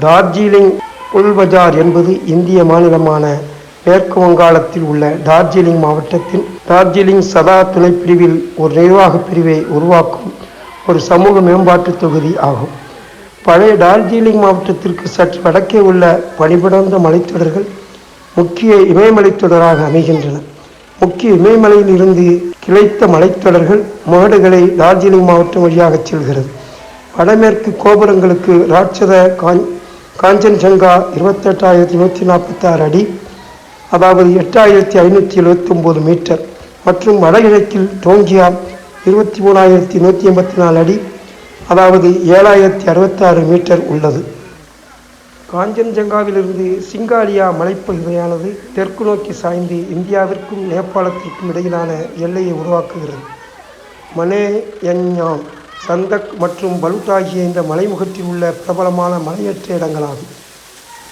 டார்ஜிலிங் புல்பஜார் என்பது இந்திய மாநிலமான மேற்கு வங்காளத்தில் உள்ள டார்ஜிலிங் மாவட்டத்தின் டார்ஜிலிங் சதா துணைப்பிரிவில் ஒரு நிர்வாகப் பிரிவை உருவாக்கும் ஒரு சமூக மேம்பாட்டுத் தொகுதி ஆகும். பழைய டார்ஜிலிங் மாவட்டத்திற்கு சற்று வடக்கே உள்ள பனிபடர்ந்த மலைத்தொடர்கள் முக்கிய இமயமலைத்தொடராக அமைகின்றன. முக்கிய இமயமலையில் இருந்து கிளைத்த மலைத்தொடர்கள் முகடுகளை டார்ஜிலிங் மாவட்டம் வழியாக செல்கிறது. வடமேற்கு கோபுரங்களுக்கு ராட்சத காஞ் காஞ்சன்ஜங்கா இருபத்தெட்டாயிரத்தி நூற்றி நாற்பத்தாறு அடி அதாவது எட்டாயிரத்தி ஐநூற்றி எழுபத்தொம்போது மீட்டர் மற்றும் வடகிழக்கில் டோங்கியா இருபத்தி மூணாயிரத்தி நூற்றி எண்பத்தி நாலு அடி அதாவது ஏழாயிரத்தி அறுபத்தாறு மீட்டர் உள்ளது. காஞ்சன்ஜங்காவிலிருந்து சிங்காலியா மலைப்பகுதியானது தெற்கு நோக்கி சாய்ந்து இந்தியாவிற்கும் நேபாளத்திற்கும் இடையிலான எல்லையை உருவாக்குகிறது. மனே யன்யாங் சந்தக் மற்றும் பலுட் ஆகிய இந்த மலைமுகத்தில் உள்ள பிரபலமான மலையற்ற இடங்களாகும்.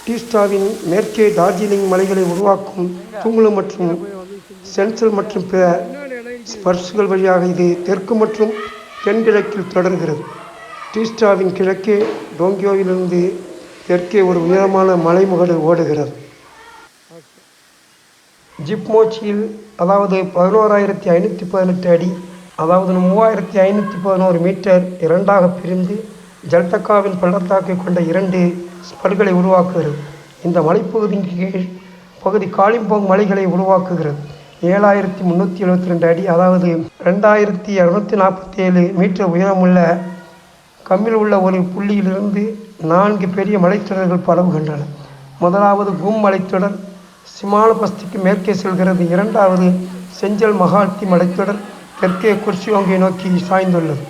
டீஸ்டாவின் மேற்கே டார்ஜிலிங் மலைகளை உருவாக்கும் தூங்குலு மற்றும் சென்சல் மற்றும் பிற ஸ்பர்ஷ்கள் வழியாக இது தெற்கு மற்றும் தென்கிழக்கில் தொடர்கிறது. டீஸ்டாவின் கிழக்கே டோங்கியோவிலிருந்து தெற்கே ஒரு உயரமான மலைமுகடு ஓடுகிறது. ஜிப்மோச்சியில் அதாவது பதினோராயிரத்தி ஐநூற்றி பதினெட்டு அடி அதாவது மூவாயிரத்தி ஐநூற்றி பதினோரு மீட்டர் இரண்டாக பிரிந்து ஜல்டக்காவின் பள்ளத்தாக்கை கொண்ட இரண்டு ஸ்பல்களை உருவாக்குகிறது. இந்த மலைப்பகுதியின் கீழ் பகுதி காளிம்போங் மலைகளை உருவாக்குகிறது. ஏழாயிரத்தி முந்நூற்றி எழுபத்தி ரெண்டு அடி அதாவது ரெண்டாயிரத்தி இரநூத்தி நாற்பத்தி ஏழு மீட்டர் உயரமுள்ள கம்மில் உள்ள ஒரு புள்ளியிலிருந்து நான்கு பெரிய மலைத்தொடர்கள் பரவுகின்றன. முதலாவது கும் மலைத்தொடர் சிமாலபஸ்திக்கு மேற்கே செல்கிறது. இரண்டாவது செஞ்சல் மகால்தி மலைத்தொடர் தெற்கே குர்சியோங்கை நோக்கி சாய்ந்துள்ளது